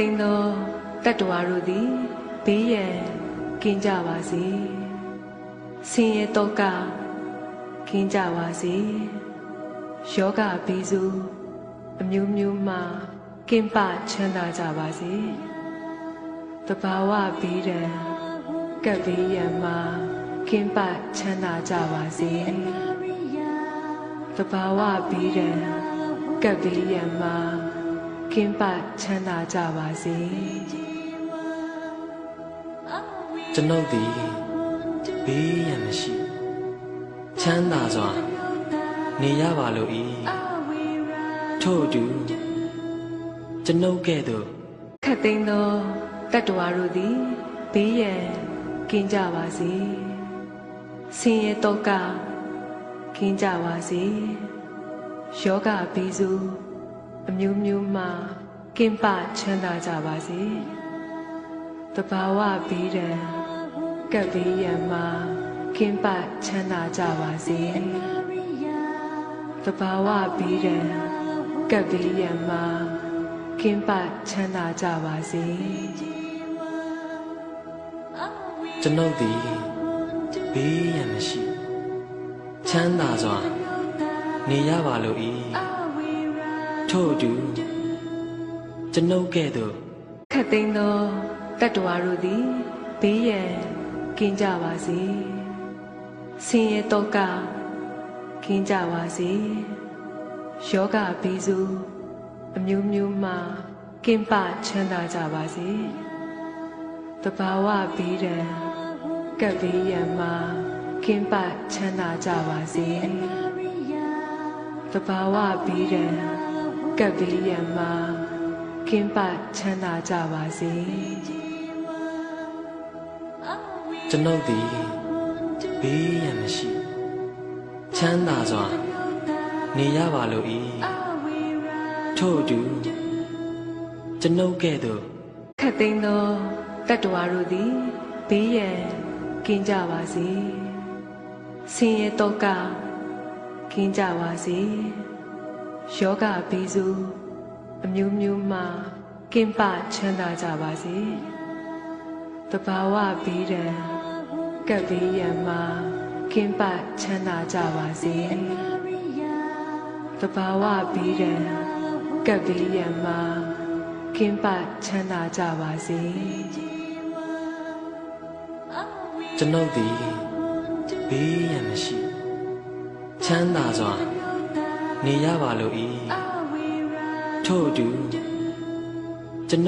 သိမ်းသောတတ္တဝါတို့သည်ဘေးရန်ကင်းကြပါစေဆင်းရဲတော့ကကင်းကြပါစေယောဂဘေးစုအမျိုးမျိုးမှကင်းပချမ်းသာကြပါစေတဘာဝဘေးရန်ကပ်ဘေးရန်မှကင်းပချမ်းသာကြပါစေတဘာဝဘေးရန်ကပ်ဘေးရန်မှ ကင်းပချမ်းသာကြပါစေကျွန်ုပ်သည်ဘေးရန်မရှိချမ်းသာစွာနေရပါလို့ဤထို့အတူကျွန်ုပ်ကဲ့သို့ခတ်သိမ်းသောတတ္တဝါတို့သည်ဘေးရန်ကင်းကြပါစေဆင်းရဲတော့ကကင်းကြပါစေယောဂဘေးစု အမျိုးမျိုးမှကင်းပချမ်းသာကြပါစေတဘာဝဘေးရန်ကပ်ဘေးရန်မှကင်းပချမ်းသာကြပါစေတဘာဝဘေးရန်ကပ်ဘေးရန်မှကင်းပချမ်းသာကြပါစေကျွန်ုပ်သည်ဘေးရန်မရှိချမ်းသာစွာနေရပါလို့ဤ ထို့အတူကျွန်ုပ်ကဲ့သို့ခတ်သိမ်းသောတတ္တဝါတို့သည်ဘေးရန်ကင်းကြပါစေဆင်းရဲတော့ကကင်းကြပါစေယောဂဘေးစုအမျိုးမျိုးမှကင်းပချမ်းသာကြပါစေတဘာဝဘေးရန်ကပ်ဘေးရန်မှကင်းပချမ်းသာကြပါစေတဘာဝဘေးရန် ကပ်ဘေးရန်မှကင်းပချမ်းသာကြပါစေကျွန်ုပ်သည်ဘေးရန်မရှိချမ်းသာစွာနေရပါလို့ဤထို့အတူကျွန်ုပ်ကဲ့သို့ခတ်သိမ်းသောတတ္တဝါတို့သည်ဘေးရန်ကင်းကြပါစေဆင်းရဲတော့ကကင်းကြပါစေ ယောဂဘေးစုအမျိုးမျိုးမှကင်းပချမ်းသာကြပါစေတဘာဝဘေးရန်ကပ်ဘေးရန်မှကင်းပချမ်းသာကြပါစေတဘာဝဘေးရန်ကပ်ဘေးရန်မှကင်းပချမ်းသာကြပါစေကျွန်ုပ်သည်ဘေးရန်မရှိချမ်းသာစွာ နေရပါလို့ဤထို့အတူကျွန်ုပ်